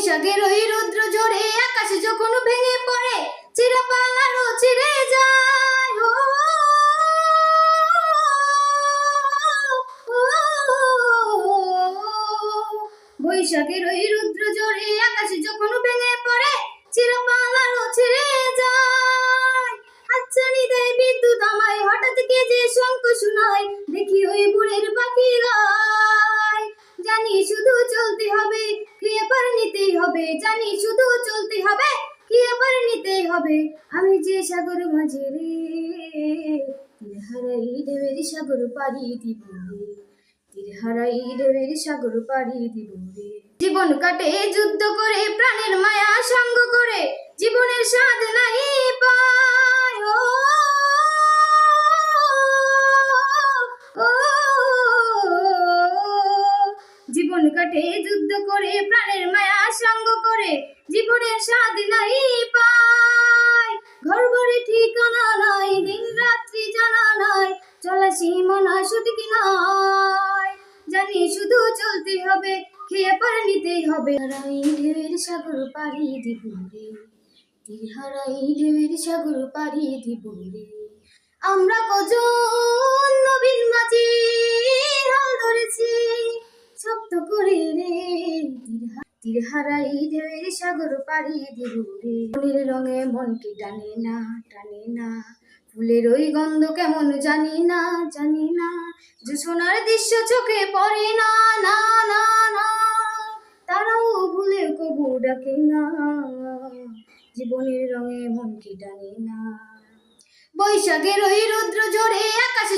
বৈশাখের ওই রৌদ্র ঝরে আকাশে যখন ভেঙে পড়ে চিরপালারও ছিঁড়ে যায় ও, বৈশাখের ওই রুদ্র ঝরে আকাশে যখন ভেঙে পড়ে চিরপালারও ছিঁড়ে যায় হাতছানি দেয় বিদ্যুৎ আমায় হঠাৎ কে যে শঙ্খ শোনায় দেখি ওই বুড়ের পাখি গায় জানি শুধু হবে কি এবার নিতেই হবে, জানি শুধু চলতে হবে কি এবার নিতেই হবে। আমি যে সাগর মাঝে রে হারাই ঢেউয়ের সাগর পাড়ি দিব তীর হারাই ঢেউয়ের সাগর পাড়ি দিব জীবন কাটে যুদ্ধ করে, প্রাণের মায়া সঙ্গ করে জীবনের স্বাদ নাই পায় ও, ও, জীবন কাটে যুদ্ধ করে, প্রাণের মায়া সঙ্গ করে, জীবনের স্বাদ নাই পায়। ঘর বাড়ি ঠিকানা নাই, দিন রাত্রি জানা নাই, চলা সীমানা সঠিক নয়। জানি শুধু চলতে হবে, খেয়ে পার নিতেই হবে। হারাই ঢেউয়ের সাগর পাড়ি দিব রে হারাই ঢেউয়ের সাগর পাড়ি দিব রে। আমরা কজন তীর হারাই ঢেউয়ের সাগর পাড়ি দিব রে মনের রঙে মনকে টানে না টানে না। ফুলের ওই গন্ধ কেমন জানি না জানি না। যে দৃশ্য চোখে পড়ে না না না না। তারাও ভুলে কবু ডাকে না। জীবনের রঙে মনকে টানে না। বৈশাখের ওই রৌদ্র ঝরে আকাশে